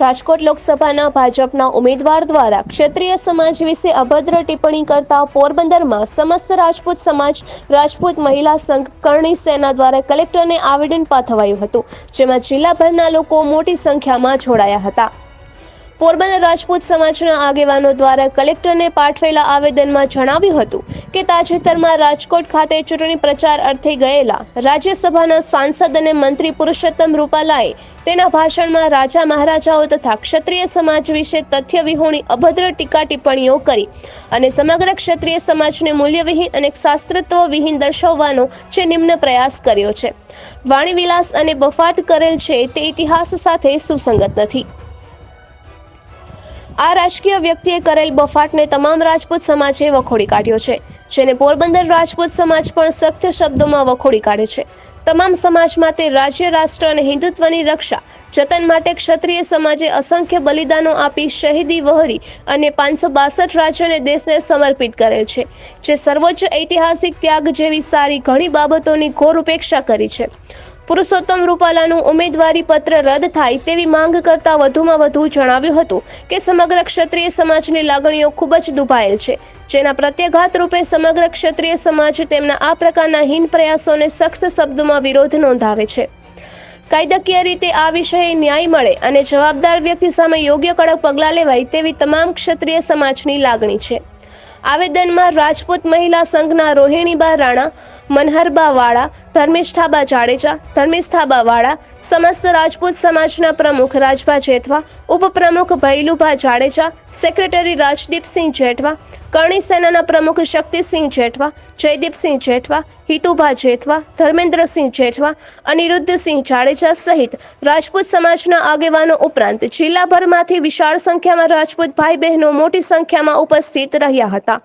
રાજકોટ લોકસભાના ભાજપના ઉમેદવાર દ્વારા ક્ષત્રિય સમાજ વિશે અભદ્ર ટિપ્પણી કરતા પોરબંદરમાં સમસ્ત રાજપૂત સમાજ, રાજપૂત મહિલા સંઘ, કરણી સેના દ્વારા કલેક્ટરને આવેદન પાઠવાયું હતું, જેમાં જિલ્લાભરના લોકો મોટી સંખ્યામાં જોડાયા હતા. પોરબંદર રાજપૂત સમાજના આગેવાનો દ્વારા કલેક્ટરને પાઠવેલા આવેદનમાં જણાવ્યું હતું કે તાજેતરમાં રાજકોટ ખાતે ચૂંટણી પ્રચાર અર્થે ગયેલા રાજ્યસભાના સાંસદ અને મંત્રી પુરુષોત્તમ રૂપાલાએ તેના ભાષણમાં રાજા મહારાજાઓ તથા ક્ષત્રિય સમાજ વિશે તથ્ય વિહોણી અભદ્ર ટીકા ટિપ્પણીઓ કરી અને સમગ્ર ક્ષત્રિય સમાજને મૂલ્યવિહીન અને શાસ્ત્રત્વ વિહીન દર્શાવવાનો જે નિમ્ન પ્રયાસ કર્યો છે. વાણીવિલાસ અને બફાટ કરેલ છે તે ઇતિહાસ સાથે સુસંગત નથી. આ રાજકીય વ્યક્તિએ કરેલ બફાટને તમામ રાજપૂત સમાજે વખોડી કાઢ્યો છે, જેને પોરબંદર રાજપૂત સમાજ પણ સખ્ત શબ્દોમાં વખોડી કાઢે છે. તમામ સમાજમાં તે રાજ્ય, રાષ્ટ્ર અને હિન્દુત્વની રક્ષા, જતન માટે ક્ષત્રિય સમાજે અસંખ્ય બલિદાનો આપી શહીદી વહોરી અને પાંચસો બાસઠ રાજ્યોને દેશને સમર્પિત કરેલ છે, જે સર્વોચ્ચ ઐતિહાસિક ત્યાગ જેવી સારી ઘણી બાબતોની ઘોર ઉપેક્ષા કરી છે. પુરુષોત્તમ રૂપાલાનું ઉમેદવારી પત્ર રદ થાય તેવી માંગ કરતા વધુમાં વધુ જણાવ્યું હતું કે સમગ્ર ક્ષત્રિય સમાજની લાગણીઓ ખૂબ જ દુભાયેલ છે, જેના પ્રત્યાઘાત રૂપે સમગ્ર ક્ષત્રિય સમાજ તેમના આ પ્રકારના હીન પ્રયાસોને સખ્ત શબ્દોમાં વિરોધ નોંધાવે છે. કાયદાકીય રીતે આ વિષયે ન્યાય મળે અને જવાબદાર વ્યક્તિ સામે યોગ્ય કડક પગલાં લેવાય તેવી તમામ ક્ષત્રિય સમાજની લાગણી છે. આવેદનમાં રાજપૂત મહિલા સંઘના રોહિણીબા રાણા મનહરબા વાળા ધર્મિષ્ઠાબા જાડેજા ધર્મિષ્ઠાબા વાળા સમસ્ત રાજપૂત સમાજના પ્રમુખ રાજભા જેઠવા, ઉપપ્રમુખ ભૈલુભા જાડેજા, સેક્રેટરી રાજદીપસિંહ જેઠવા, કરણી સેનાના પ્રમુખ શક્તિસિંહ જેઠવા, જયદીપસિંહ જેઠવા, હિતુભા જેઠવા, ધર્મેન્દ્રસિંહ જેઠવા, અનિરુદ્ધસિંહ જાડેજા સહિત રાજપૂત સમાજના આગેવાનો ઉપરાંત જિલ્લાભરમાંથી વિશાળ સંખ્યામાં રાજપૂત ભાઈ બહેનો મોટી સંખ્યામાં ઉપસ્થિત રહ્યા હતા.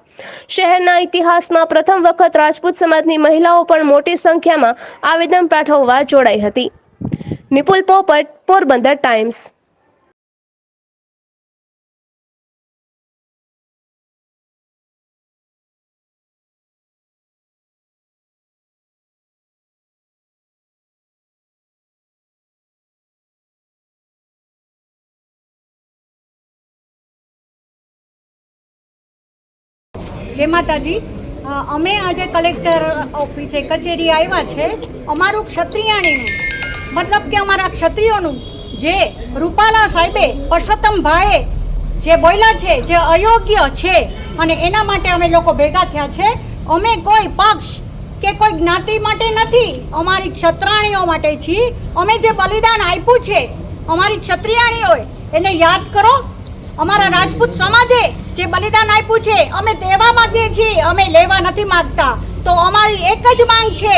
શહેરના ઇતિહાસમાં પ્રથમ વખત રાજપૂત સમાજની મહિલાઓ પણ મોટી સંખ્યામાં આવેદન પાઠવવા જોડાઈ હતી. નિપુલ પોપટ, પોરબંદર ટાઈમ્સ. જય માતાજી. અમે આજે કલેક્ટર ઓફિસે, કચેરી આવ્યા છે. અમારું ક્ષત્રિયાણીનું, મતલબ કે અમારા ક્ષત્રિયોનું જે રૂપાલા સાહેબે પરસોત્તમભાઈએ જે બોલ્યા છે, જે અયોગ્ય છે, અને એના માટે અમે લોકો ભેગા થયા છે. અમે કોઈ પક્ષ કે કોઈ જ્ઞાતિ માટે નથી, અમારી ક્ષત્રાણીઓ માટે છીએ અમે જે બલિદાન આપ્યું છે, અમારી ક્ષત્રિયાણીઓએ, એને યાદ કરો. અમારા રાજપૂત સમાજે જે બલિદાન આપ્યું છે, અમે દેવા માંગીએ છીએ, અમે લેવા નથી માંગતા. તો અમારી એક જ માંગ છે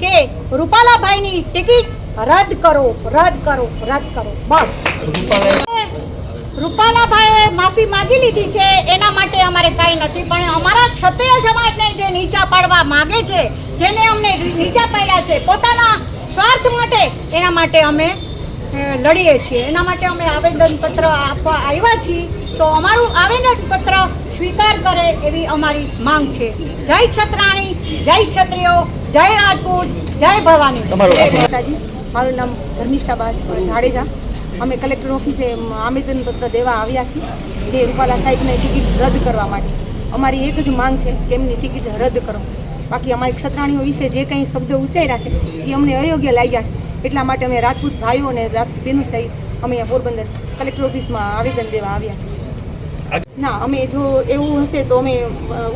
કે રૂપાલાભાઈની ટિકિટ રદ કરો રદ કરો રદ કરો. બસ. રૂપાલાભાઈએ માફી માંગી લીધી છે, એના માટે અમારે કાંઈ નથી, પણ અમારા ક્ષત્રિય સમાજને જે નીચા પાડવા માંગે છે, જેને અમને નીચા પાડ્યા છે, પોતાના સ્વાર્થ માટે એના માટે અમે લડીએ છીએ. એના માટે અમે આવેદનપત્ર આપવા આવ્યા છીએ. તો અમારું આવેદનપત્ર સ્વીકાર કરે એવી અમારી માંગ છે. જય છત્રાણી જય ક્ષત્રિયો જય રાજપૂત જય ભવાની. માતાજી. મારું નામ ધર્મિષ્ઠાબા જાડેજા. અમે કલેક્ટર ઓફિસે આવેદનપત્ર દેવા આવ્યા છીએ જે રૂપાલા સાહેબને ટિકિટ રદ કરવા માટે. અમારી એક જ માંગ છે કે એમની ટિકિટ રદ કરો. બાકી અમારી ક્ષત્રાણીઓ વિશે જે કંઈ શબ્દો ઉચ્ચાર્યા છે એ અમને અયોગ્ય લાગ્યા છે. એટલા માટે અમે રાજપૂત ભાઈઓ અને રાજપૂત બહેનો સહિત અમે અહીંયા પોરબંદર કલેક્ટર ઓફિસમાં આવેદન દેવા આવ્યા છીએ. ના, અમે જો એવું હશે તો અમે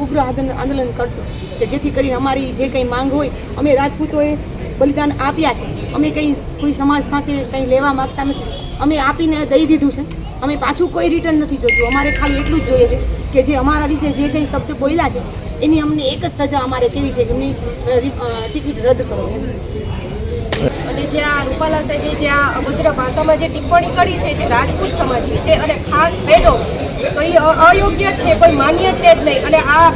ઉગ્ર આંદોલન કરશું. કે જેથી કરીને અમારી જે કંઈ માંગ હોય, અમે રાજપૂતોએ બલિદાન આપ્યા છે. અમે કંઈ કોઈ સમાજ પાસે કંઈ લેવા માગતા નથી. અમે આપીને દઈ દીધું છે. અમે પાછું કોઈ રિટર્ન નથી જોતું. અમારે ખાલી એટલું જ જોઈએ છે કે જે અમારા વિશે જે કંઈ શબ્દ બોલ્યા છે, એની અમને એક જ સજા અમારે કેવી છે કે એમની ટિકિટ રદ કરો. અને જે આ રૂપાલા સાહેબે જે આ અભદ્ર ભાષામાં જે ટિપ્પણી કરી છે, જે રાજપૂત સમાજની છે, અને ખાસ બહેનો તો એ અયોગ્ય જ છે, કોઈ માન્ય છે જ નહીં. અને આ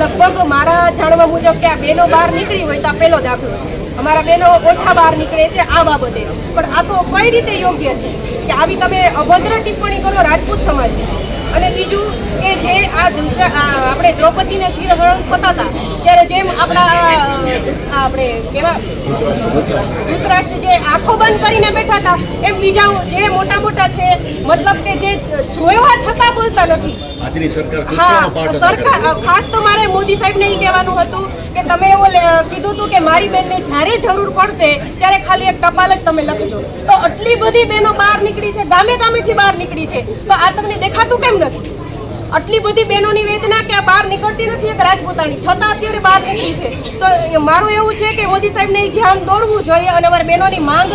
લગભગ મારા જાણવા મુજબ કે આ બહેનો બહાર નીકળી હોય તો આ પહેલો દાખલો છે. અમારા બહેનો ઓછા બહાર નીકળે છે આ બાબતે. પણ આ તો કઈ રીતે યોગ્ય છે? કે આવી તમે અભદ્ર ટિપ્પણી કરો રાજપૂત સમાજની? અને બીજું કે જે આ દુસરા આપણે દ્રૌપદીને ચીરહરણ થતા હતા, ત્યારે જેમ આપણા આપણે કેવા ધૃતરાષ્ટ્ર જે આંખો બંધ કરીને બેઠા હતા, એમ બીજા જે મોટા મોટા છે, મતલબ કે જે જોયા છતાં બોલતા નથી આજની સરકાર હા સરકાર ખાસ તો મારે મોદી સાહેબને એ કહેવાનું હતું કે તમે એવું કીધું હતું કે મારી બેનને જ્યારે જરૂર પડશે ત્યારે ખાલી એક ટપાલ જ તમે લખજો. તો આટલી બધી બહેનો બહાર નીકળી છે ગામે ગામેથી બહાર નીકળી છે. તો આ તમને દેખાતું કેમ નથી? આટલી બધી બહેનોની વેદના કે બહાર નીકળતી નથી એક રાજપૂતાની છતાં અત્યારે બહાર નીકળી છે. તો મારું એવું છે કે મોદી સાહેબને ધ્યાન દોરવું જોઈએ અને અમારી બહેનોની માંગ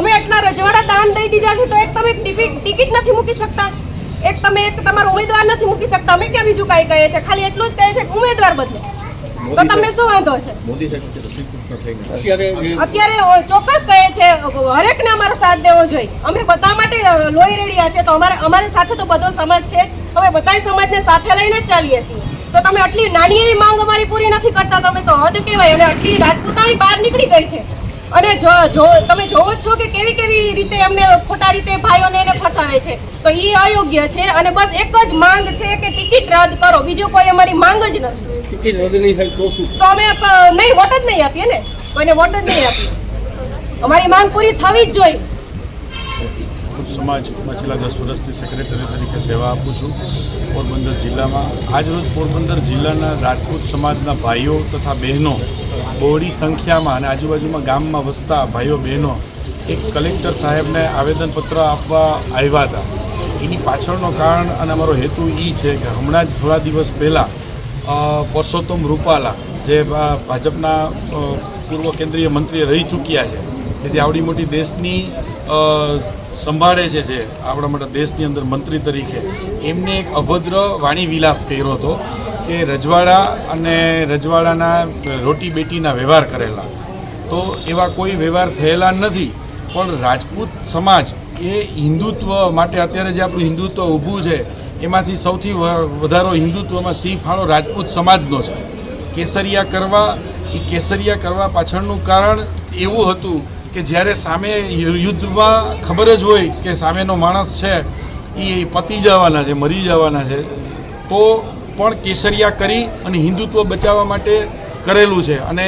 અમે આટલા રજવાડા દાન દઈ દીધા છે તો એક તમે ટિકિટ ટિકિટ નથી મૂકી શકતા? એક તમે એક તમારો ઉમેદવાર નથી મૂકી શકતા. અમે ક્યાં બીજું કાંઈ કહીએ છીએ? ખાલી એટલું જ કહે છે કે ઉમેદવાર બદલે. તો તમને શું વાંધો છે? મોદી સાહેબ છે તો શ્રી કૃષ્ણ થઈ ગયા. અત્યારે ચોક્કસ કહે છે હરેકને અમારો સાથ દેવો જોઈએ. અમે બધા માટે લોહી રેડિયા છે તો અમારે અમારી સાથે તો બધો સમાજ છે. અમે બધા સમાજને સાથે લઈને જ ચાલીએ છીએ. તો તમે આટલી નાની એવી માંગ અમારી પૂરી નથી કરતા તમે તો હદ કહેવાય. અને આટલી રાજપૂતાણી બહાર નીકળી ગઈ છે. અને જો જો તમે જોવો જ છો કે કેવી કેવી રીતે અમને ખોટા રીતે ભાઈઓને એને ફસાવે છે. તો એ અયોગ્ય છે અને બસ એક જ માંગ છે કે ટિકિટ રદ કરો. બીજું કોઈ અમારી માંગ જ નથી. ટિકિટ રદ નહીં થાય તો શું? તો અમે નહીં વોટ જ નહીં આપીએ ને? કોઈને વોટ જ નહીં આપીએ. અમારી માંગ પૂરી થવી જ જોઈએ. રાજપૂત સમાજમાં છેલ્લા દસ વર્ષથી સેક્રેટરી તરીકે સેવા આપું છું પોરબંદર જિલ્લામાં. આજરોજ પોરબંદર જિલ્લાના રાજપૂત સમાજના ભાઈઓ તથા બહેનો બહોળી સંખ્યામાં અને આજુબાજુમાં ગામમાં વસતા ભાઈઓ બહેનો એક કલેક્ટર સાહેબને આવેદનપત્ર આપવા આવ્યા હતા. એની પાછળનો કારણ અને અમારો હેતુ એ છે કે હમણાં જ થોડા દિવસ પહેલાં પરસોત્તમ રૂપાલા જે ભાજપના પૂર્વ કેન્દ્રીય મંત્રી રહી ચૂક્યા છે કે જે આવડી મોટી દેશની સંભાળે છે જે આપણા માટે દેશની અંદર મંત્રી તરીકે, એમને એક અભદ્ર વાણી વિલાસ કર્યો હતો કે રજવાડા અને રજવાડાના રોટી બેટીના વ્યવહાર કરેલા. તો એવા કોઈ વ્યવહાર થયેલા નથી, પણ રાજપૂત સમાજ એ હિન્દુત્વ માટે અત્યારે જે આપણું હિન્દુત્વ ઊભું છે, એમાંથી સૌથી વધારો હિન્દુત્વમાં સિંહ ફાળો રાજપૂત સમાજનો છે. કેસરિયા કરવા, એ કેસરિયા કરવા પાછળનું કારણ એવું હતું કે જ્યારે સામે યુદ્ધમાં ખબર જ હોય કે સામેનો માણસ છે એ પતી જવાના છે, મરી જવાના છે, તો પણ કેસરિયા કરી અને હિન્દુત્વ બચાવવા માટે કરેલું છે. અને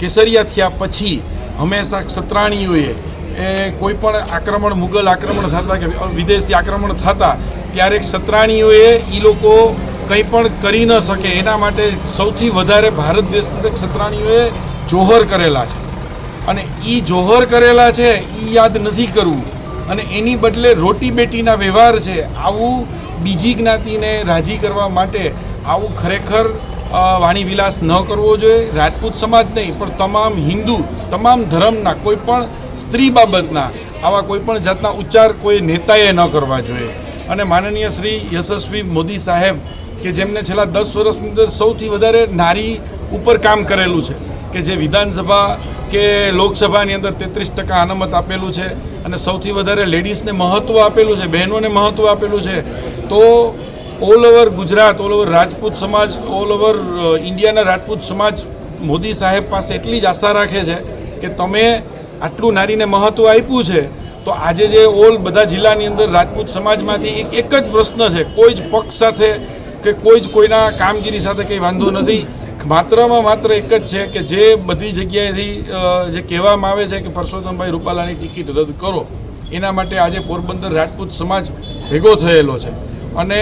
કેસરિયા થયા પછી હંમેશા ક્ષત્રાણીઓએ, એ કોઈ પણ આક્રમણ, મુગલ આક્રમણ થતા કે વિદેશી આક્રમણ થતા, ત્યારે ક્ષત્રાણીઓએ એ લોકો કંઈ પણ કરી ન શકે. એના માટે સૌથી વધારે ભારત દેશના ક્ષત્રાણીઓએ જોહર કરેલા છે. અને એ જોહર કરેલા છે એ યાદ નથી કરવું. અને એની બદલે રોટી બેટીના વ્યવહાર છે, આવું બીજી જ્ઞાતિને રાજી કરવા માટે આવું ખરેખર વાણી વિલાસ ન કરવો જોઈએ. રાજપૂત સમાજ નહીં, પણ તમામ હિન્દુ, તમામ ધર્મના, કોઈ પણ સ્ત્રી બાબતના, આવા કોઈ પણ જાતના ઉચ્ચાર કોઈ નેતાએ ન કરવા જોઈએ. અને માનનીય શ્રી યશસ્વી મોદી સાહેબ, કે જેમને છેલ્લા દસ વર્ષની અંદર સૌથી વધારે નારી ઉપર કામ કરેલું છે. કે જે વિધાનસભા કે લોકસભાની અંદર તેત્રીસ ટકા અનામત આપેલું છે અને સૌથી વધારે લેડીઝને મહત્ત્વ આપેલું છે, બહેનોને મહત્ત્વ આપેલું છે, તો all over Gujarat, all over Rajput સમાજ, ઓલ ઓવર ઇન્ડિયાના રાજપૂત સમાજ મોદી સાહેબ પાસે એટલી જ આશા રાખે છે કે તમે આટલું નારીને મહત્ત્વ આપ્યું છે, તો આજે જે ઓલ બધા જિલ્લાની અંદર રાજપૂત સમાજમાંથી એક એક જ પ્રશ્ન છે, કોઈ જ પક્ષ સાથે કે કોઈ જ કોઈના કામગીરી સાથે કંઈ વાંધો નથી. માત્રમાં માત્ર એક જ છે કે જે બધી જગ્યાએથી જે કહેવામાં આવે છે કે પરસોત્તમભાઈ રૂપાલાની ટિકિટ રદ કરો, એના માટે આજે પોરબંદર રાજપૂત સમાજ ભેગો થયેલો છે. અને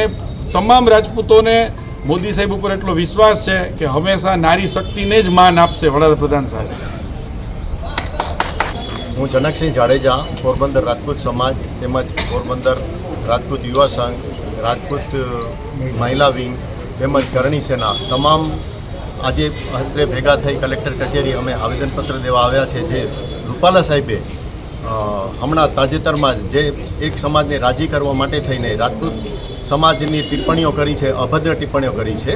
તમામ રાજપૂતોને મોદી સાહેબ ઉપર એટલો વિશ્વાસ છે કે હંમેશા નારી શક્તિને જ માન આપશે, વડાપ્રધાન સાહેબ. હું જનકસિંહ જાડેજા, પોરબંદર રાજપૂત સમાજ તેમજ પોરબંદર રાજપૂત યુવા સંઘ, રાજપૂત મહિલા વિંગ તેમજ કરણી સેના, તમામ આજે અત્રે ભેગા થઈ કલેક્ટર કચેરી અમે આવેદનપત્ર દેવા આવ્યા છે જે રૂપાલા સાહેબે હમણાં તાજેતરમાં જ એક સમાજને રાજી કરવા માટે થઈને રાજપૂત સમાજની ટિપ્પણીઓ કરી છે, અભદ્ર ટિપ્પણીઓ કરી છે,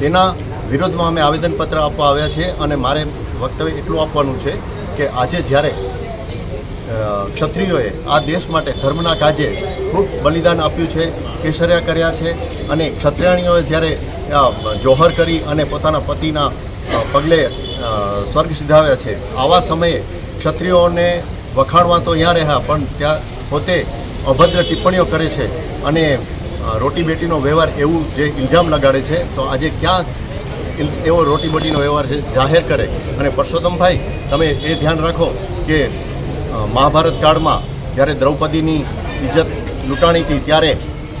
તેના વિરોધમાં અમે આવેદનપત્ર આપવા આવ્યા છે અને મારે વક્તવ્ય એટલું આપવાનું છે કે આજે જ્યારે ક્ષત્રિયોએ આ દેશ માટે ધર્મના કાજે ખૂબ બલિદાન આપ્યું છે, કેસર્યા કર્યા છે અને ક્ષત્રિયાણીઓએ જ્યારે જોહર કરી અને પોતાના પતિના પગલે સ્વર્ગ સિધાવ્યા છે. આવા સમયે ક્ષત્રિયોને વખાણવા તો અહીંયા રહ્યા, પણ ત્યાં પોતે અભદ્ર ટિપ્પણીઓ કરે છે અને રોટી બેટીનો વ્યવહાર એવું જે ઇલ્ઝામ લગાડે છે, તો આજે ક્યાં એવો રોટી બોટીનો વ્યવહાર છે, જાહેર કરે. અને પરસોત્તમભાઈ, તમે એ ધ્યાન રાખો કે મહાભારત કાળમાં જ્યારે દ્રૌપદીની ઇજ્જત લૂંટાણી હતી, ત્યારે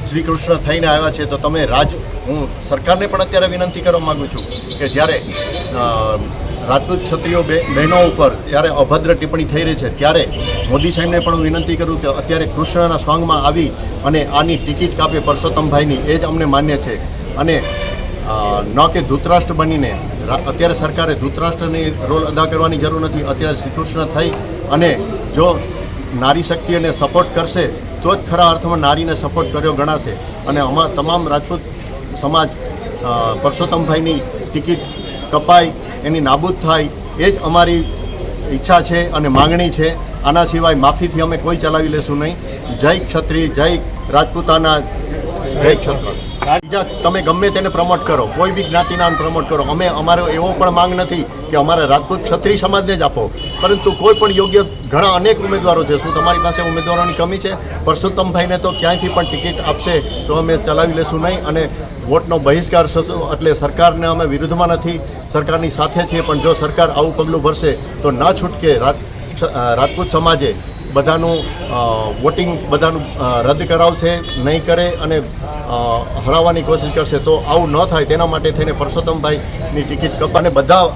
શ્રી કૃષ્ણ થઈને આવ્યા છે, તો તમે રાજ હું સરકારને પણ અત્યારે વિનંતી કરવા માગું છું કે જ્યારે રાજપૂત ક્ષત્રિયો બહેનો ઉપર ત્યારે અભદ્ર ટિપ્પણી થઈ રહી છે, ત્યારે મોદી સાહેબને પણ હું વિનંતી કરું કે અત્યારે કૃષ્ણના સ્વાંગમાં આવી અને આની ટિકિટ કાપે પરસોત્તમભાઈની, એ જ અમને માન્ય છે. અને ન કે ધૂતરાષ્ટ્ર બનીને અત્યારે સરકારે ધૂતરાષ્ટ્રની રોલ અદા કરવાની જરૂર નથી, અત્યારે શ્રીકૃષ્ણ થઈ અને જો નારી શક્તિને સપોર્ટ કરશે, તો જ ખરા અર્થમાં નારીને સપોર્ટ કર્યો ગણાશે. અને અમા તમામ રાજપૂત સમાજ પરસોત્તમભાઈની ટિકિટ કપાય એની નાબૂદ થાય, એ જ અમારી ઈચ્છા છે અને માંગણી છે. આના સિવાય માફીથી અમે કોઈ ચલાવી લેશું નહીં. જય ક્ષત્રિય, જય રાજપૂતાના જય ક્ષત્ર બીજા, તમે ગમે તેને પ્રમોટ કરો, કોઈ બી જ્ઞાતિના પ્રમોટ કરો. અમે અમારો એવો પણ માંગ નથી કે અમારે રાજપૂત ક્ષત્રિય સમાજને જ આપો. પરંતુ કોઈ પણ યોગ્ય ઘણા અનેક ઉમેદવારો છે. શું તમારી પાસે ઉમેદવારોની કમી છે? પરસોત્તમભાઈને તો ક્યાંયથી પણ ટિકિટ આપશે તો અમે ચલાવી લેશું નહીં અને વોટનો બહિષ્કાર થશું એટલે સરકારને અમે વિરુદ્ધમાં નથી, સરકારની સાથે છીએ. પણ જો સરકાર આવું પગલું ભરશે તો ના છૂટકે રાજપૂત સમાજે બધાનું વોટિંગ બધાનું રદ કરાવશે, નહીં કરે અને હરાવવાની કોશિશ કરશે, તો આવું ન થાય. તેના માટે થઈને પરસોત્તમભાઈની ટિકિટ કપાને બધા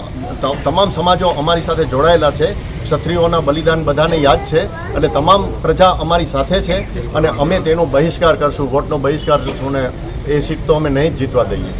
તમામ સમાજો અમારી સાથે જોડાયેલા છે. ક્ષત્રિયોના બલિદાન બધાને યાદ છે અને તમામ પ્રજા અમારી સાથે છે અને અમે તેનો બહિષ્કાર કરશું, વોટનો બહિષ્કાર કરશું અને એ સીટ તો અમે નહીં જ જીતવા દઈએ.